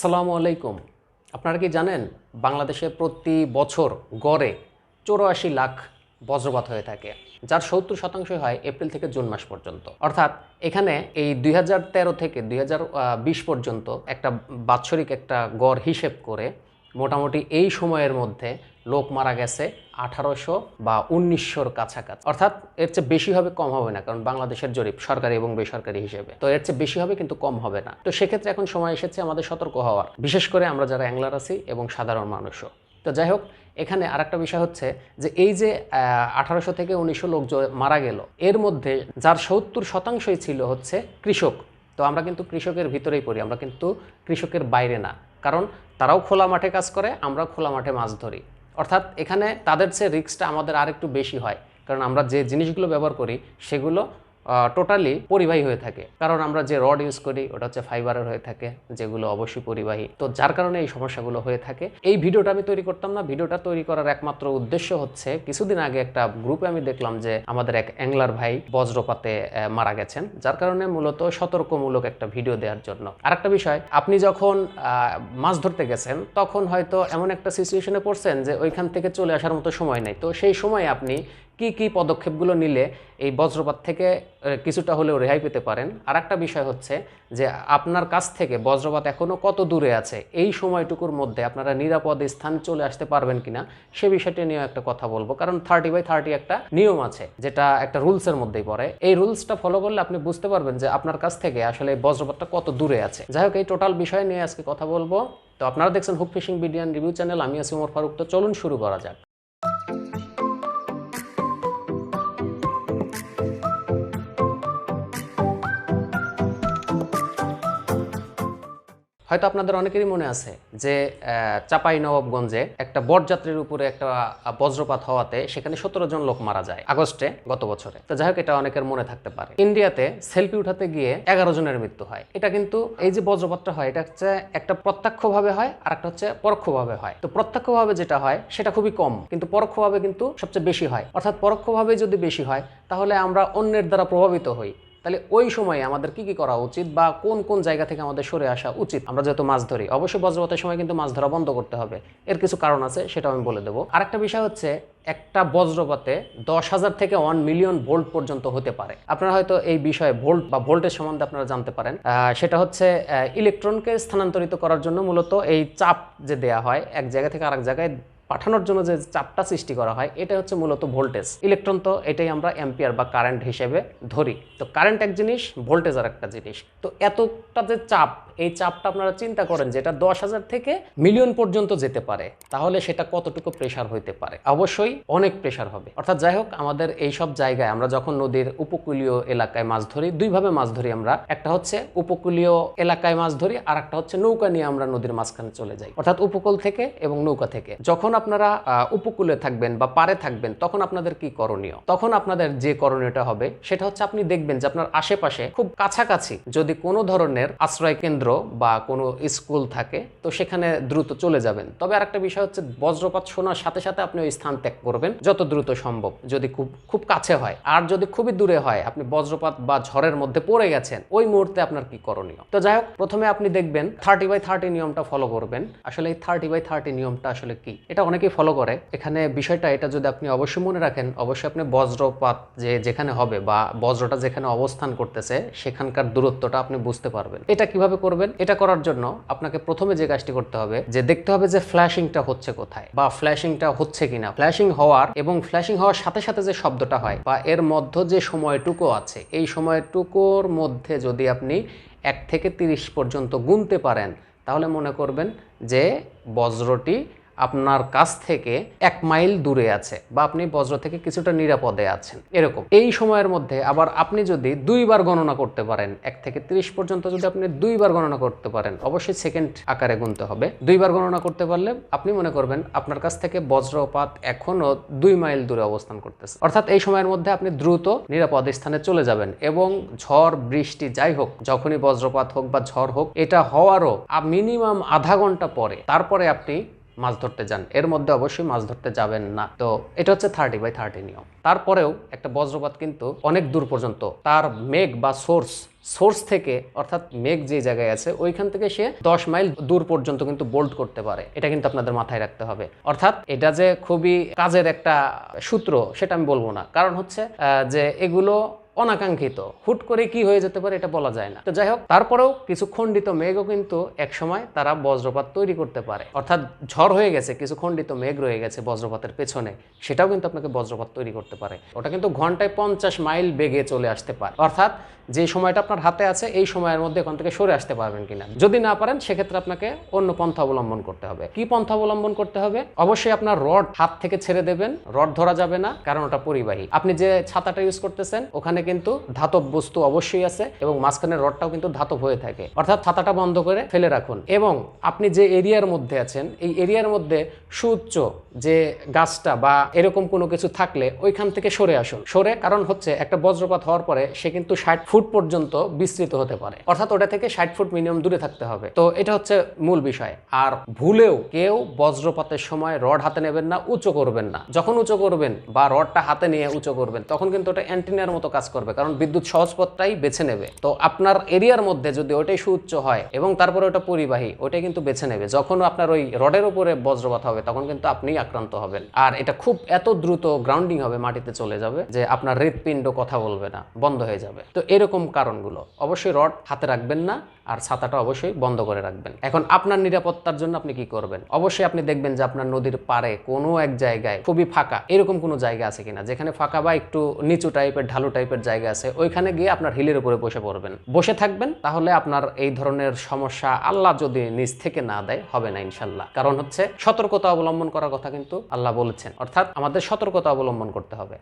সালামু আলাইকুম। আপনারা কি জানেন, বাংলাদেশে প্রতি বছর গড়ে চৌরাশি লাখ বজ্রপাত হয়ে থাকে, যার সত্তর শতাংশই হয় এপ্রিল থেকে জুন মাস পর্যন্ত। অর্থাৎ এখানে এই দুই হাজার তেরো থেকে দুই হাজার বিশ পর্যন্ত একটা বাৎসরিক একটা গড় হিসেব করে মোটামুটি এই সময়ের মধ্যে লোক মারা গেছে আঠারোশো বা উনিশশোর কাছাকাছি। অর্থাৎ এর চেয়ে বেশি হবে, কম হবে না, কারণ বাংলাদেশের জরিপ সরকারি এবং বেসরকারি হিসেবে। তো এর চেয়ে বেশি হবে, কিন্তু কম হবে না। তো সেক্ষেত্রে এখন সময় এসেছে আমাদের সতর্ক হওয়ার, বিশেষ করে আমরা যারা অ্যাংলার আছি এবং সাধারণ মানুষও। তো যাই হোক, এখানে আরেকটা বিষয় হচ্ছে যে এই যে আঠারোশো থেকে উনিশশো লোক মারা গেল, এর মধ্যে যার সত্তর শতাংশই ছিল হচ্ছে কৃষক। তো আমরা কিন্তু কৃষকের ভিতরেই পড়ি, আমরা কিন্তু কৃষকের বাইরে না। কারণ তারাও খোলা মাঠে কাজ করে আমরা খোলা মাঠে মাছ ধরি। অর্থাৎ এখানে তাদের চেয়ে রিস্কটা আমাদের আর একটু বেশি হয়। কারণ আমরা যে জিনিসগুলো ব্যবহার করি, সেগুলো টোটালি পরিবাহী হয়ে থাকে। কারণ আমরা যে রড ইউজ করি, ওটা হচ্ছে ফাইবারের হয়ে থাকে, যেগুলো অবশ্যই পরিবাহী। তো যার কারণে এই সমস্যাগুলো হয়ে থাকে। এই ভিডিওটা আমি তৈরি করতাম না। ভিডিওটা তৈরি করার একমাত্র উদ্দেশ্য হচ্ছে, কিছুদিন আগে একটা গ্রুপে আমি দেখলাম যে আমাদের এক অ্যাংলার ভাই বজ্রপাতে মারা গেছেন। যার কারণে মূলত সতর্কমূলক একটা ভিডিও দেওয়ার জন্য। আরেকটা বিষয়, আপনি যখন মাছ ধরতে গেছেন, তখন হয়তো এমন একটা সিচুয়েশনে পড়ছেন যে ওইখান থেকে চলে আসার মতো সময় নেই। তো সেই সময় আপনি কি কি পদক্ষেপগুলো নিলে এই বজ্রপাত থেকে কিছুটা হলেও রেহাই পেতে পারেন? আর একটা বিষয় হচ্ছে যে, আপনার কাছ থেকে বজ্রপাত এখনও কত দূরে আছে? এই সময়টুকুর মধ্যে আপনারা নিরাপদ স্থান চলে আসতে পারবেন কিনা, সে বিষয়টি নিয়ে একটা কথা বলব। কারণ থার্টি বাই থার্টি একটা নিয়ম আছে, যেটা একটা রুলসের মধ্যেই পড়ে। এই রুলসটা ফলো করলে আপনি বুঝতে পারবেন যে, আপনার কাছ থেকে আসলে বজ্রপাতটা কত দূরে আছে। যাই হোক, এই টোটাল বিষয় নিয়ে আজকে কথা বলব। তো আপনারা দেখছেন হুক ফিশিং বিডিয়ান রিভিউ চ্যানেল আমি আছি ওমর ফারুক। তো চলুন শুরু করা যাক। হয়তো আপনাদের অনেকেরই মনে আছে যে চাপাই নবাবগঞ্জে একটা বরযাত্রীর উপরে একটা বজ্রপাত হওয়াতে সেখানে সতেরো জন লোক মারা যায় আগস্টে গত বছরে। তো যাই হোক, এটা অনেকের মনে থাকতে পারে। ইন্ডিয়াতে সেলফি উঠাতে গিয়ে এগারো জনের মৃত্যু হয়। এটা কিন্তু এই যে বজ্রপাতটা হয়, এটা হচ্ছে একটা প্রত্যক্ষভাবে হয় আর একটা হচ্ছে পরোক্ষভাবে হয়। তো প্রত্যক্ষভাবে যেটা হয়, সেটা খুবই কম, কিন্তু পরোক্ষভাবে কিন্তু সবচেয়ে বেশি হয়। অর্থাৎ পরোক্ষভাবে যদি বেশি হয়, তাহলে আমরা অন্যের দ্বারা প্রভাবিত হই। তাহলে ওই সময়ে আমাদের কি কি করা উচিত বা কোন কোন জায়গা থেকে আমাদের সরে আসা উচিত? আমরা যেহেতু মাছ ধরি, অবশ্যই বজ্রপাতের সময় কিন্তু মাছ ধরা বন্ধ করতে হবে। এর কিছু কারণ আছে সেটা আমি বলে দেবো। আরেকটা বিষয় হচ্ছে, একটা বজ্রপাতে দশ হাজার থেকে ওয়ান মিলিয়ন ভোল্ট পর্যন্ত হতে পারে। আপনারা হয়তো এই বিষয়ে ভোল্ট বা ভোল্টের সম্বন্ধে আপনারা জানতে পারেন। সেটা হচ্ছে ইলেকট্রনকে স্থানান্তরিত করার জন্য মূলত এই চাপ যে দেয়া হয়, এক জায়গা থেকে আরেক জায়গায় পাঠানোর জন্য যে চাপটা সৃষ্টি করা হয় এটা হচ্ছে মূলত ভোল্টেজ। ইলেকট্রন তো এটাই আমরা অ্যাম্পিয়ার বা কারেন্ট হিসেবে ধরি। তো কারেন্ট এক জিনিস, ভোল্টেজ আর একটা জিনিস। তো এতটা যে চাপ, এই চাপটা আপনারা চিন্তা করেন যে এটা দশ হাজার থেকে মিলিয়ন পর্যন্ত যেতে পারে। তাহলে সেটা কতটুকু প্রেশার হইতে পারে? অবশ্যই অনেক প্রেশার হবে। অর্থাৎ যাই হোক, আমাদের এই সব জায়গায় আমরা যখন নদীর উপকূলীয় এলাকায় মাছ ধরি, দুইভাবে মাছ ধরি আমরা। একটা হচ্ছে উপকূলীয় এলাকায় মাছ ধরি আর একটা হচ্ছে নৌকা নিয়ে আমরা নদীর মাঝখানে চলে যাই। অর্থাৎ উপকূল থেকে এবং নৌকা থেকে। যখন আপনারা উপকূলে থাকবেন বা পারে থাকবেন, তখন আপনাদের কি করণীয়? তখন আপনাদের যে করণীয়টা হবে, সেটা হচ্ছে আপনি দেখবেন যে আপনার আশেপাশে খুব কাছাকাছি যদি কোনো ধরনের আশ্রয় কেন্দ্র বা কোনো স্কুল থাকে, তো সেখানে দ্রুত চলে যাবেন। তবে আরেকটা বিষয় হচ্ছে বজ্রপাত শোনার সাথে সাথে আপনি ওই স্থান ত্যাগ করবেন, যত দ্রুত সম্ভব, যদি খুব খুব কাছে হয়। আর যদি খুবই দূরে হয়, আপনি বজ্রপাত বা ঝড়ের মধ্যে পড়ে গেছেন, ওই মুহূর্তে আপনার কি করণীয়? তো যাই হোক, প্রথমে আপনি দেখবেন থার্টি বাই থার্টি নিয়মটা ফলো করবেন। আসলে এই থার্টি বাই থার্টি নিয়মটা আসলে কি? এটা অনেকেই ফলো করে। এখানে বিষয়টা, এটা যদি আপনি অবশ্যই মনে রাখেন, অবশ্যই আপনি বজ্রপাত যে যেখানে হবে বা বজ্রটা যেখানে অবস্থান করতেছে, সেখানকার দূরত্বটা আপনি বুঝতে পারবেন। এটা কীভাবে করবেন? এটা করার জন্য আপনাকে প্রথমে যে কাজটি করতে হবে, যে দেখতে হবে যে ফ্ল্যাশিংটা হচ্ছে কোথায় বা ফ্ল্যাশিংটা হচ্ছে কিনা। ফ্ল্যাশিং হওয়ার এবং ফ্ল্যাশিং হওয়ার সাথে সাথে যে শব্দটা হয় বা এর মধ্য যে সময়টুকু আছে, এই সময়টুকুর মধ্যে যদি আপনি এক থেকে তিরিশ পর্যন্ত গুনতে পারেন, তাহলে মনে করবেন যে বজ্রটি আপনার কাছ থেকে এক মাইল দূরে আছে বা আপনি বজ্র থেকে কিছুটা নিরাপদে আছেন, এরকম। এই সময়ের মধ্যে আবার আপনি যদি দুইবার গণনা করতে পারেন, এক থেকে তিরিশ পর্যন্ত যদি আপনি দুইবার গণনা করতে পারেন, অবশ্যই সেকেন্ড আকারে গুনতে হবে। দুইবার গণনা করতে পারলে আপনি মনে করবেন আপনার কাছ থেকে বজ্রপাত এখনও দুই মাইল দূরে অবস্থান করতেছে। অর্থাৎ এই সময়ের মধ্যে আপনি দ্রুত নিরাপদ স্থানে চলে যাবেন এবং ঝড়, বৃষ্টি যাই হোক, যখনই বজ্রপাত হোক বা ঝড় হোক, এটা হওয়ারও মিনিমাম আধা ঘণ্টা পরে, তারপরে আপনি মাছ ধরতে যান। এর মধ্যে অবশ্যই মাছ ধরতে যাবেন না। তো এটা হচ্ছে থার্টি বাই থার্টি নিয়ম। তারপরেও একটা বজ্রপাত কিন্তু অনেক দূর পর্যন্ত তার মেঘ বা সোর্স সোর্স থেকে অর্থাৎ মেঘ যে জায়গায় আছে, ওইখান থেকে সে দশ মাইল দূর পর্যন্ত কিন্তু বোল্ট করতে পারে। এটা কিন্তু আপনাদের মাথায় রাখতে হবে। অর্থাৎ এটা যে খুবই কাজের একটা সূত্র, সেটা আমি বলব না। কারণ হচ্ছে যে এগুলো অনাকাঙ্ক্ষিত। হুট করে কি হয়ে যেতে পারে এটা বলা যায় না। তো যাই হোক, তারপরেও কিছু খণ্ডিত মেঘও কিন্তু একসময় তারা বজ্রপাত তৈরি করতে পারে। অর্থাৎ ঝড় হয়ে গেছে, কিছু খণ্ডিত মেঘ রয়ে গেছে বজ্রপাতের পেছনে। সেটাও কিন্তু আপনাকে বজ্রপাত তৈরি করতে পারে। ওটা কিন্তু ঘন্টায় পঞ্চাশ মাইল বেগে চলে আসতে পারে। অর্থাৎ যে সময়টা আপনার হাতে আছে, এই সময়ের মধ্যে এখান থেকে সরে আসতে পারবেন কিনা। যদি না পারেন, সেক্ষেত্রে আপনাকে অন্য পন্থা অবলম্বন করতে হবে। কি পন্থা অবলম্বন করতে হবে? অবশ্যই আপনার রড হাত থেকে ছেড়ে দেবেন। রড ধরা যাবে না, কারণ ওটা পরিবাহী। আপনি যে ছাতাটা ইউজ করতেছেন, ওখানে কিন্তু ধাতব বস্তু অবশ্যই আছে এবং মাঝখানের রডটাও কিন্তু ধাতব হয়ে থাকে। অর্থাৎ ছাতাটা বন্ধ করে ফেলে রাখুন। এবং আপনি যে এরিয়ার মধ্যে আছেন, এই এরিয়ার মধ্যে সুউচ্চ যে গাছটা বা এরকম কোনো কিছু থাকলে ওইখান থেকে সরে আসুন। সরে, কারণ হচ্ছে একটা বজ্রপাত হওয়ার পরে সে কিন্তু ষাট ফুট পর্যন্ত বিস্তৃত হতে পারে। অর্থাৎ ওটা থেকে ষাট ফুট মিনিমাম দূরে থাকতে হবে। তো এটা হচ্ছে মূল বিষয়। আর ভুলেও কেউ বজ্রপাতের সময় রড হাতে নেবেন না, উঁচু করবেন না। যখন উঁচু করবেন বা রডটা হাতে নিয়ে উঁচু করবেন, তখন কিন্তু ওটা অ্যান্টিনার মতো কাজ করবে, কারণ বিদ্যুৎ সহজ পথটাই বেছে নেবে। তো আপনার এরিয়ার মধ্যে যদি ওটাই সুউচ্চ হয় এবং তারপরে ওটা পরিবাহী, ওটাই কিন্তু বেছে নেবে। যখন আপনার ওই রডের উপরে বজ্রপাত হবে, তখন কিন্তু আপনি আক্রান্ত হবেন। আর এটা খুব এত দ্রুত গ্রাউন্ডিং হবে মাটিতে চলে যাবে যে আপনার হৃৎপিণ্ড কথা বলবে না, বন্ধ হয়ে যাবে। তো এরকম কারণগুলো। অবশ্যই রড হাতে রাখবেন না। আর ছাতাটা অবশ্যই বন্ধ করে রাখবেন। এখন আপনার নিরাপত্তার জন্য আপনি কি করবেন? অবশ্যই আপনি দেখবেন যে আপনার নদীর পাড়ে কোনো এক জায়গায় খুবই ফাঁকা, এরকম কোনো জায়গা আছে কিনা? যেখানে ফাঁকা বা একটু নিচু টাইপের, ঢালু টাইপের জায়গা আছে, ওইখানে গিয়ে আপনার হিলের উপরে বসে পড়বেন। বসে থাকবেন, তাহলে আপনার এই ধরনের সমস্যা আল্লাহ যদি নিজ থেকে না দেয়, হবে না ইনশাল্লাহ। কারণ হচ্ছে সতর্কতা অবলম্বন করার কথা কিন্তু আল্লাহ বলেছেন। অর্থাৎ আমাদের সতর্কতা অবলম্বন করতে হবে।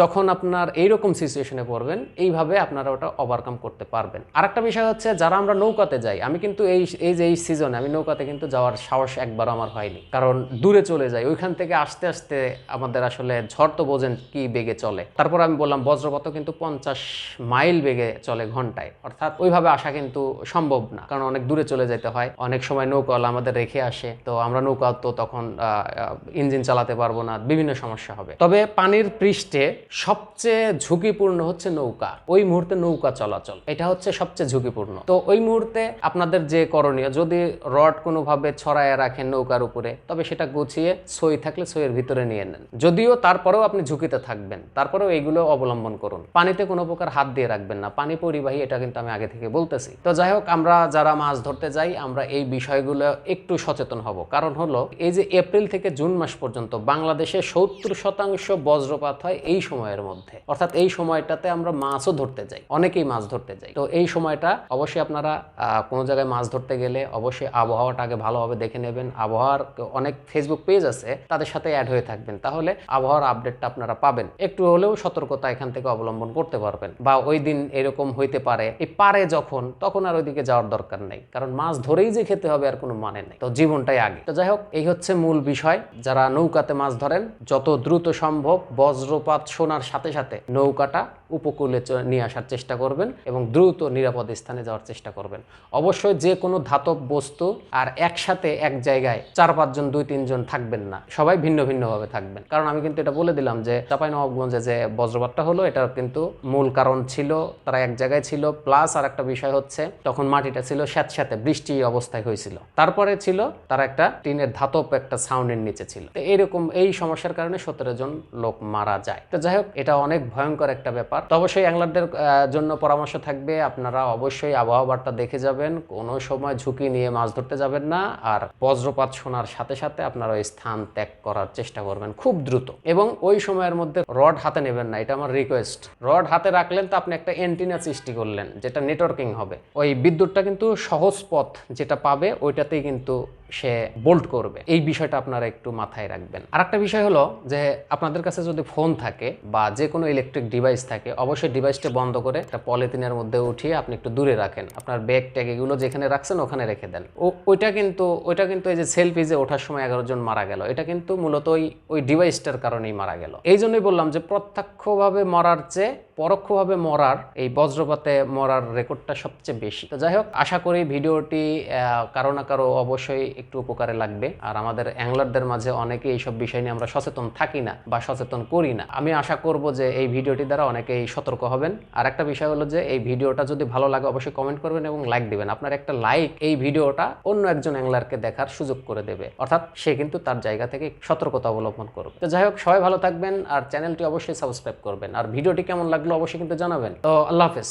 যখন আপনার এইরকম সিচুয়েশনে পড়বেন, এইভাবে আপনারা ওটা ওভারকাম করতে পারবেন। আরেকটা বিষয় হচ্ছে, যারা আমরা নৌকাতে যাই। আমি কিন্তু এই এই যে এই সিজনে আমি নৌকাতে কিন্তু যাওয়ার সাহস একবার আমার হয়নি। কারণ দূরে চলে যাই। ওইখান থেকে আসতে আসতে আমাদের আসলে ঝড় তো বোঝেন কি বেগে চলে। তারপর আমি বললাম, বজ্রপাতও কিন্তু পঞ্চাশ মাইল বেগে চলে ঘন্টায়। অর্থাৎ ওইভাবে আসা কিন্তু সম্ভব না। কারণ অনেক দূরে চলে যেতে হয়। অনেক সময় নৌকাওয়ালা আমাদের রেখে আসে। তো আমরা নৌকা তো তখন ইঞ্জিন চালাতে পারব না। বিভিন্ন সমস্যা হবে। তবে পানির পৃষ্ঠে সবচেয়ে ঝুঁকিপূর্ণ হচ্ছে নৌকা। ওই মুহূর্তে নৌকা চলাচল। এটা হচ্ছে সবচেয়ে ঝুঁকিপূর্ণ। তো ওই মুহূর্তে আপনাদের যে করণীয়, যদি রড কোনোভাবে ছড়ায় রাখেন নৌকার উপরে, তবে সেটা গুছিয়ে সই থাকলে সইয়ের ভিতরে নিয়ে নেন। যদিও তারপরেও আপনি ঝুঁকিতে থাকবেন, তারপরেও এইগুলো অবলম্বন করুন। পানিতে কোনো প্রকার হাত দিয়ে রাখবেন না। পানি পরিবাহী, এটা কিন্তু আমি আগে থেকে বলতেছি। তো যাই হোক, আমরা যারা মাছ ধরতে যাই, আমরা এই বিষয়গুলো একটু সচেতন হব। কারণ হলো, এই যে এপ্রিল থেকে জুন মাস পর্যন্ত বাংলাদেশে সত্তর শতাংশ বজ্রপাত হয় এই সময়ের মধ্যে। অর্থাৎ এই সময়টাতে আমরা মাছও ধরতে যাই, অনেকেই মাছ ধরতে যাই। তো এই সময়টা অবশ্যই আপনারা কোনো জায়গায় মাছ ধরতে গেলে অবশ্যই আবহাওয়াটা আগে ভালোভাবে দেখে নেবেন। আবহাওয়ার অনেক ফেসবুক পেজ আছে, তাদের সাথে অ্যাড হয়ে থাকবেন। তাহলে আবহাওয়ার আপডেটটা আপনারা পাবেন। একটু হলেও সতর্কতা এখান থেকে অবলম্বন করতে পারবেন। বা ওই দিন এরকম হইতে পারে, এই পারে যখন, তখন আর ওইদিকে যাওয়ার দরকার নেই। কারণ মাছ ধরেই যে খেতে হবে আর কোনো মানে নেই। তো জীবনটাই আগে। তো যাই হোক, এই হচ্ছে মূল বিষয়। যারা নৌকাতে মাছ ধরেন, যত দ্রুত সম্ভব বজ্রপাত শোনার সাথে সাথে নৌকাটা উপকূলে নিয়ে আসার চেষ্টা করবেন এবং দ্রুত নিরাপদ স্থানে যাওয়ার চেষ্টা করবেন। অবশ্যই যে কোনো ধাতব বস্তু আর একসাথে এক জায়গায় চার, পাঁচজন, দুই, তিনজন থাকবেন না। সবাই ভিন্ন, ভিন্নভাবে থাকবেন। কারণ আমি কিন্তু এটা বলে দিলাম যে চাঁপাইনবাবগঞ্জে যে বজ্রপাতটা হলো, এটার কিন্তু মূল কারণ ছিল, তারা এক জায়গায় ছিল, প্লাস আর একটা বিষয় হচ্ছে তখন মাটিটা ছিল স্যাঁতস্যাঁতে, বৃষ্টি অবস্থায় হয়েছিল। তারপরে ছিল তারা একটা টিনের ধাতব একটা সাউন্ডের নিচে ছিল। তো এইরকম এই সমস্যার কারণে সতেরো জন লোক মারা যায়। তো যাই হোক, এটা অনেক ভয়ঙ্কর একটা ব্যাপার। তো অবশ্যই অ্যাংলারদের জন্য পরামর্শ থাকবে। আপনারা অবশ্যই আবহাওয়া বার্তা দেখে যাবেন। কোনো সময় ঝুঁকি নিয়ে মাছ ধরতে যাবেন না। আর বজ্রপাত শোনার সাথে সাথে আপনারা ওই স্থান ত্যাগ করার চেষ্টা করবেন খুব দ্রুত। এবং ওই সময়ের মধ্যে রড হাতে নেবেন না, এটা আমার রিকোয়েস্ট রড হাতে রাখলেন তো আপনি একটা এন্টিনা সৃষ্টি করলেন, যেটা নেটওয়ার্কিং হবে। ওই বিদ্যুৎটা কিন্তু সহজ পথ যেটা পাবে, ওইটাতেই কিন্তু সে বোল্ট করবে। এই বিষয়টা আপনারা একটু মাথায় রাখবেন। আর একটা বিষয় হলো যে আপনাদের কাছে যদি ফোন থাকে বা যে কোনো ইলেকট্রিক ডিভাইস থাকে, অবশ্যই ডিভাইসটা বন্ধ করে একটা পলিথিনের মধ্যে উঠিয়ে আপনি একটু দূরে রাখেন। আপনার ব্যাগ ট্যাগ এগুলো যেখানে রাখছেন ওখানে রেখে দেন। ও, ওইটা কিন্তু ওইটা কিন্তু এই যে সেলফি যে ওঠার সময় এগারো জন মারা গেল, এটা কিন্তু মূলত ওই ওই ডিভাইসটার কারণেই মারা গেল। এই জন্যই বললাম যে প্রত্যক্ষভাবে মরার চেয়ে পরোক্ষভাবে মরার, এই বজ্রপাতে মরার রেকর্ডটা সবচেয়ে বেশি। তো যাই হোক, আশা করি ভিডিওটি কারও না কারও অবশ্যই একটু উপকারে লাগবে। আর আমাদের অ্যাংলারদের মাঝে অনেকে এইসব বিষয় নিয়ে আমরা সচেতন থাকি না বা সচেতন করি না। আমি আশা করব যে এই ভিডিওটি দ্বারা অনেকেই সতর্ক হবেন। আর একটা বিষয় হলো যে এই ভিডিওটা যদি ভালো লাগে, অবশ্যই কমেন্ট করবেন এবং লাইক দিবেন। আপনার একটা লাইক এই ভিডিওটা অন্য একজন অ্যাংলারকে দেখার সুযোগ করে দেবে। অর্থাৎ সে কিন্তু তার জায়গা থেকে সতর্কতা অবলম্বন করবে। তো যাই হোক, সবাই ভালো থাকবেন। আর চ্যানেলটি অবশ্যই সাবস্ক্রাইব করবেন। আর ভিডিওটি কেমন অবশ্যই কিন্তু জানাবেন। তো আল্লাহ হাফেজ।